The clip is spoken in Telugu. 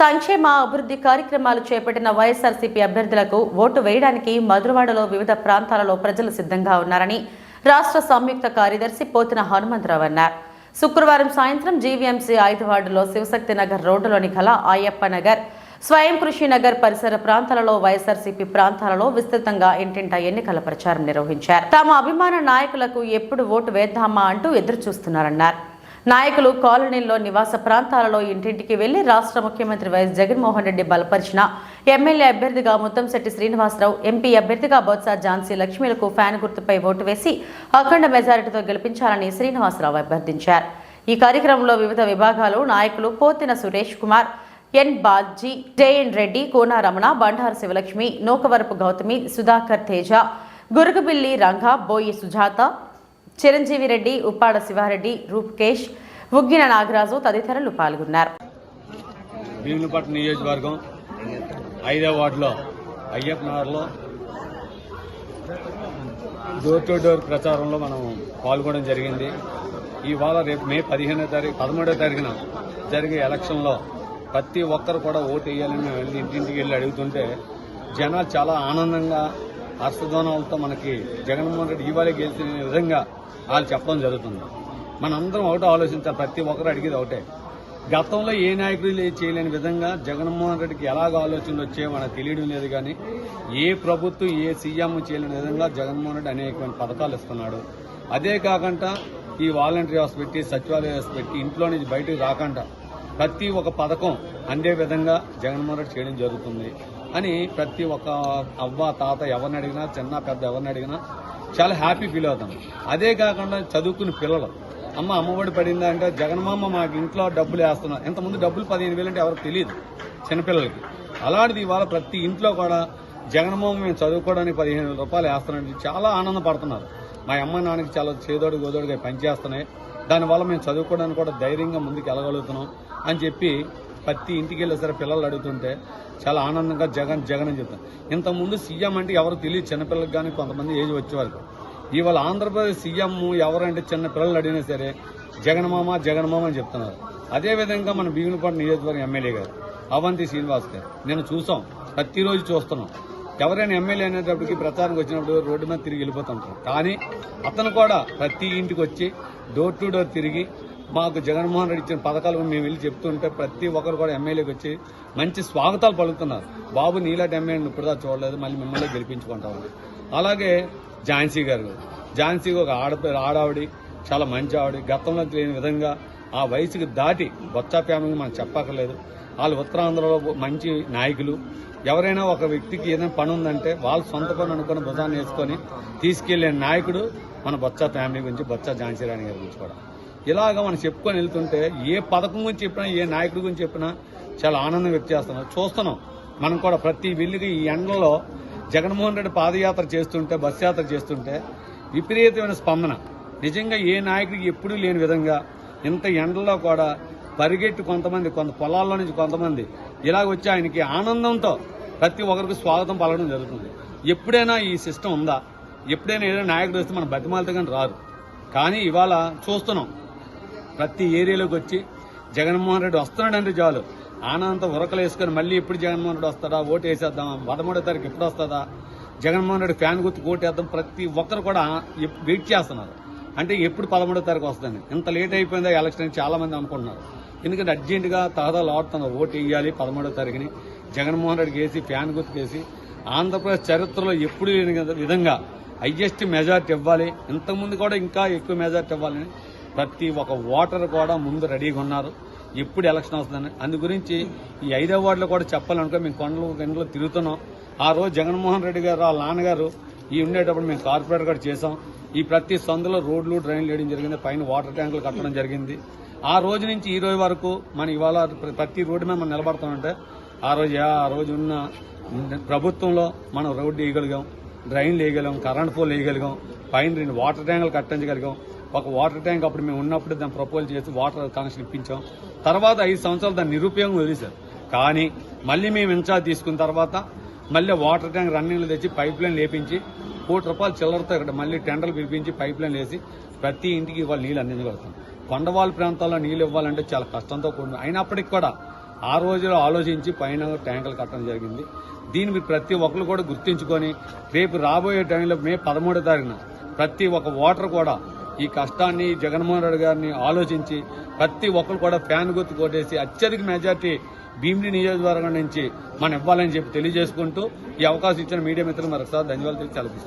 సంక్షేమ అభివృద్ధి కార్యక్రమాలు చేపట్టిన వైఎస్ఆర్సీపీ అభ్యర్థులకు ఓటు వేయడానికి మధురవాడలో వివిధ ప్రాంతాలలో ప్రజలు సిద్ధంగా ఉన్నారని రాష్ట్ర సంయుక్త కార్యదర్శి పోతిన హనుమంతరావు అన్నారు. శుక్రవారం సాయంత్రం జీవీఎంసీ ఐదు వార్డులో శివశక్తి నగర్ రోడ్డులోని కల అయ్యప్ప నగర్ స్వయం కృషి నగర్ పరిసర ప్రాంతాలలో వైఎస్ఆర్సీపీ ప్రాంతాలలో విస్తృతంగా ఇంటింట ఎన్నికల ప్రచారం నిర్వహించారు. తమ అభిమాన నాయకులకు ఎప్పుడు ఓటు వేద్దామా అంటూ ఎదురు చూస్తున్నారన్నారు నాయకులు కాలనీల్లో నివాస ప్రాంతాలలో ఇంటింటికి వెళ్ళి రాష్ట్ర ముఖ్యమంత్రి వైఎస్ జగన్మోహన్ రెడ్డి బలపరిచిన ఎమ్మెల్యే అభ్యర్థిగా ముత్తంశెట్టి శ్రీనివాసరావు ఎంపీ అభ్యర్థిగా బొత్స ఝాన్సీ లక్ష్మీలకు ఫ్యాన్ గుర్తుపై ఓటు వేసి అఖండ మెజారిటీతో గెలిపించాలని శ్రీనివాసరావు అభ్యర్థించారు. ఈ కార్యక్రమంలో వివిధ విభాగాలు నాయకులు పోతిన సురేష్ కుమార్ ఎన్ బాజీ జేఎన్ రెడ్డి కోనారమణ బండారు శివలక్ష్మి నూకవరపు గౌతమి సుధాకర్ తేజ గురుగుబిల్లి రంగ బోయి సుజాత చిరంజీవి రెడ్డి ఉప్పాడ శివారెడ్డి రూపకేష్ ఉగ్గిన నాగరాజు తదితరులు పాల్గొన్నారు. భీమునిపట్నం నియోజకవర్గం ఐదో వార్డులో అయ్యప్ప నగర్లో డోర్ టు డోర్ ప్రచారంలో మనం పాల్గొనడం జరిగింది. ఇవాళ రేపు మే పదిహేనో తారీఖు పదమూడో తారీఖున జరిగే ఎలక్షన్లో ప్రతి ఒక్కరు కూడా ఓటు వేయాలని మేము వెళ్ళి ఇంటింటికి వెళ్ళి అడుగుతుంటే జనాలు చాలా ఆనందంగా హర్షధ్వానాలతో మనకి జగన్మోహన్ రెడ్డి ఇవాళ గెలిచిన విధంగా వాళ్ళు చెప్పడం జరుగుతుంది. మనందరం ఒకటే ఆలోచించాలి ప్రతి ఒక్కరు అడిగేది ఒకటే. గతంలో ఏ నాయకుడు చేయలేని విధంగా జగన్మోహన్ రెడ్డికి ఎలాగ ఆలోచనలు వచ్చాయో మనకు తెలియడం లేదు కానీ ఏ ప్రభుత్వం ఏ సీఎం చేయలేని విధంగా జగన్మోహన్ రెడ్డి అనేకమైన పథకాలు ఇస్తున్నాడు. అదే కాకుండా ఈ వాలంటరీ వ్యవస్థ పెట్టి సచివాలయ వ్యవస్థ పెట్టి ఇంట్లో నుంచి బయటకు రాకుండా ప్రతి ఒక్క పథకం అందే విధంగా జగన్మోహన్ రెడ్డి చేయడం జరుగుతుంది. అని ప్రతి ఒక్క అవ్వ తాత ఎవరిని అడిగినా చిన్న పెద్ద ఎవరిని అడిగినా చాలా హ్యాపీ ఫీల్ అవుతాం. అదే కాకుండా చదువుకున్న పిల్లలు. అమ్మ అమ్మఒడి పడిందా అంటే జగన్మామ మాకు ఇంట్లో డబ్బులు వేస్తున్నారు ఇంతకుముందు డబ్బులు పదిహేను వేలు అంటే ఎవరికి తెలియదు చిన్నపిల్లలకి. అలాంటిది ఇవాళ ప్రతి ఇంట్లో కూడా జగన్మోహన్ మేము చదువుకోవడానికి పదిహేను వేల రూపాయలు వేస్తానని చాలా ఆనందపడుతున్నారు. మా అమ్మ నాన్నకి చాలా చేదోడు గోదోడుగా పనిచేస్తున్నాయి. దానివల్ల మేము చదువుకోవడానికి కూడా ధైర్యంగా ముందుకు వెళ్ళగలుగుతున్నాం అని చెప్పి ప్రతి ఇంటికి వెళ్ళి సరే పిల్లలు అడుగుతుంటే చాలా ఆనందంగా జగన్ జగన్ అని చెప్తాను ఇంతకుముందు సీఎం అంటే ఎవరు తెలియదు చిన్నపిల్లలకు కానీ కొంతమంది ఏజ్ వచ్చేవారు ఇవాళ ఆంధ్రప్రదేశ్ సీఎం ఎవరంటే చిన్న పిల్లలు అడిగినా సరే జగన్మామ జగన్మామ అని చెప్తున్నారు. అదేవిధంగా మన భీమునిపాటి నియోజకవర్గం ఎమ్మెల్యే గారు అవంతి శ్రీనివాస్ గారు నేను చూసాం ప్రతిరోజు చూస్తున్నాం. ఎవరైనా ఎమ్మెల్యే అనేటప్పటికి ప్రచారానికి వచ్చినప్పుడు రోడ్డు మీద తిరిగి వెళ్ళిపోతుంటారు కానీ అతను కూడా ప్రతి ఇంటికి వచ్చి డోర్ టు డోర్ తిరిగి మాకు జగన్మోహన్ రెడ్డి ఇచ్చిన పథకాలు మేము వెళ్ళి చెప్తుంటే ప్రతి ఒక్కరు కూడా ఎమ్మెల్యేకి వచ్చి మంచి స్వాగతాలు పలుకుతున్నారు. బాబు నీలాంటి ఎమ్మెల్యేని ఇప్పుడుదా చూడలేదు మళ్ళీ మిమ్మల్ని గెలిపించుకుంటాం అలాగే ఝాన్సీ గారు. ఝాన్సీ ఒక ఆడపిల్ల ఆడావిడి చాలా మంచి ఆవిడ. గతంలో లేని విధంగా ఆ వయసుకి దాటి బొత్స ఫ్యామిలీ మనం చెప్పక్కర్లేదు. వాళ్ళు ఉత్తరాంధ్రలో మంచి నాయకులు. ఎవరైనా ఒక వ్యక్తికి ఏదైనా పని ఉందంటే వాళ్ళ సొంత పని అనుకుని భుజాన్ని వేసుకొని తీసుకెళ్ళే నాయకుడు మన బొత్స ఫ్యామిలీ గురించి బొత్స ఝాన్సీ రాణి గారి గురించి కూడా. ఇలాగ మనం చెప్పుకొని వెళ్తుంటే ఏ పథకం గురించి చెప్పినా ఏ నాయకుడి గురించి చెప్పినా చాలా ఆనందం వ్యక్తిస్తున్నాం చూస్తున్నాం. మనం కూడా ప్రతి వెళ్ళికి ఈ ఎండలో జగన్మోహన్ రెడ్డి పాదయాత్ర చేస్తుంటే బస్ యాత్ర చేస్తుంటే విపరీతమైన స్పందన. నిజంగా ఏ నాయకుడికి ఎప్పుడూ లేని విధంగా ఇంత ఎండలో కూడా పరిగెట్టి కొంతమంది కొంత పొలాల్లో నుంచి కొంతమంది ఇలాగ వచ్చి ఆయనకి ఆనందంతో ప్రతి ఒక్కరికి స్వాగతం పలకడం జరుగుతుంది. ఎప్పుడైనా ఈ సిస్టమ్ ఉందా? ఎప్పుడైనా ఏదైనా నాయకుడు వస్తే మన బతిమాలతో కానీ రారు. కానీ ఇవాళ చూస్తున్నాం. ప్రతి ఏరియాలోకి వచ్చి జగన్మోహన్ రెడ్డి వస్తున్నాడంటే చాలు. ఆనందంతో ఉరకలు వేసుకొని మళ్ళీ ఎప్పుడు జగన్మోహన్ రెడ్డి వస్తాడా? ఓటు వేసేద్దాం పదమూడో తారీఖు ఎప్పుడు వస్తుందా జగన్మోహన్ రెడ్డి ఫ్యాన్ గుర్తు ఓటు వేద్దాం. ప్రతి ఒక్కరు కూడా వెయిట్ చేస్తున్నారు. అంటే ఎప్పుడు పదమూడో తారీఖు వస్తుంది ఇంత లేట్ అయిపోయిందా ఎలక్షన్ చాలామంది చాలా మంది అనుకుంటున్నారు. ఎందుకంటే అర్జెంటుగా తహదాలు ఆడుతున్నారు ఓటు వేయాలి పదమూడో తారీఖుని. జగన్మోహన్ రెడ్డికి వేసి ఫ్యాన్ గుర్తుకేసి ఆంధ్రప్రదేశ్ చరిత్రలో ఎప్పుడు లేని విధంగా హైయెస్ట్ మెజార్టీ ఇవ్వాలి. ఇంతకుముందు కూడా ఇంకా ఎక్కువ మెజార్టీ ఇవ్వాలని ప్రతి ఒక్క ఓటర్ కూడా ముందు రెడీగా ఉన్నారు. ఎప్పుడు ఎలక్షన్ వస్తుందని. అందు గురించి ఈ ఐదో వార్డులో కూడా చెప్పాలనుకో మేము కొండలు గంటలు తిరుగుతున్నాం. ఆ రోజు జగన్మోహన్ రెడ్డి గారు వాళ్ళ నాన్నగారు ఈ ఉండేటప్పుడు మేము కార్పొరేటర్ కూడా చేసాం ఈ ప్రతి సందులో రోడ్లు డ్రైన్లు వేయడం జరిగింది. పైన వాటర్ ట్యాంకులు కట్టడం జరిగింది. ఆ రోజు నుంచి ఈ రోజు వరకు మనం ఇవాళ ప్రతి రోడ్డు మీద మనం నిలబడతామంటే ఆ రోజు ఆ రోజు ఉన్న ప్రభుత్వంలో మనం రోడ్డు వేయగలిగాం డ్రైన్లు వేయగలిగాం కరెంట్ పోల్ వేయగలిగాం పైన రెండు వాటర్ ట్యాంకులు కట్టించగలిగాం ఒక వాటర్ ట్యాంక్ అప్పుడు మేము ఉన్నప్పుడు దాన్ని ప్రపోజ్ చేసి వాటర్ కనెక్షన్ ఇప్పించాం. తర్వాత ఐదు సంవత్సరాలు దాన్ని నిరుపయోగం వదిలేశారు. కానీ మళ్ళీ మేము ఇన్ఛార్జ్ తీసుకున్న తర్వాత మళ్ళీ వాటర్ ట్యాంక్ రన్నింగ్లు తెచ్చి పైప్ లైన్ లేపించి కోటి రూపాయలు చిల్లరతో ఇక్కడ మళ్ళీ టెండర్లు పిలిపించి పైప్ లైన్ వేసి ప్రతి ఇంటికి ఇవాళ నీళ్ళు అందించగలుగుతాం. కొండవాళ్ళ ప్రాంతాల్లో నీళ్ళు ఇవ్వాలంటే చాలా కష్టంతో కూడిన అయినప్పటికీ కూడా ఆ రోజులో ఆలోచించి పైన ట్యాంకులు కట్టడం జరిగింది. దీన్ని మీరు ప్రతి ఒక్కరు కూడా గుర్తించుకొని రేపు రాబోయే టైంలో మే పదమూడో తారీఖున ప్రతి ఒక్క వాటర్ కూడా ఈ కష్టాన్ని జగన్మోహన్ రెడ్డి గారిని ఆలోచించి ప్రతి ఒక్కరు కూడా ఫ్యాన్ గుర్తు కొట్టేసి అత్యధిక మెజార్టీ భీమిని నియోజకవర్గం నుంచి మనం ఇవ్వాలని చెప్పి తెలియజేసుకుంటూ ఈ అవకాశం ఇచ్చిన మీడియా మిత్రులు మరొకసారి ధన్యవాదాలు తెలిసి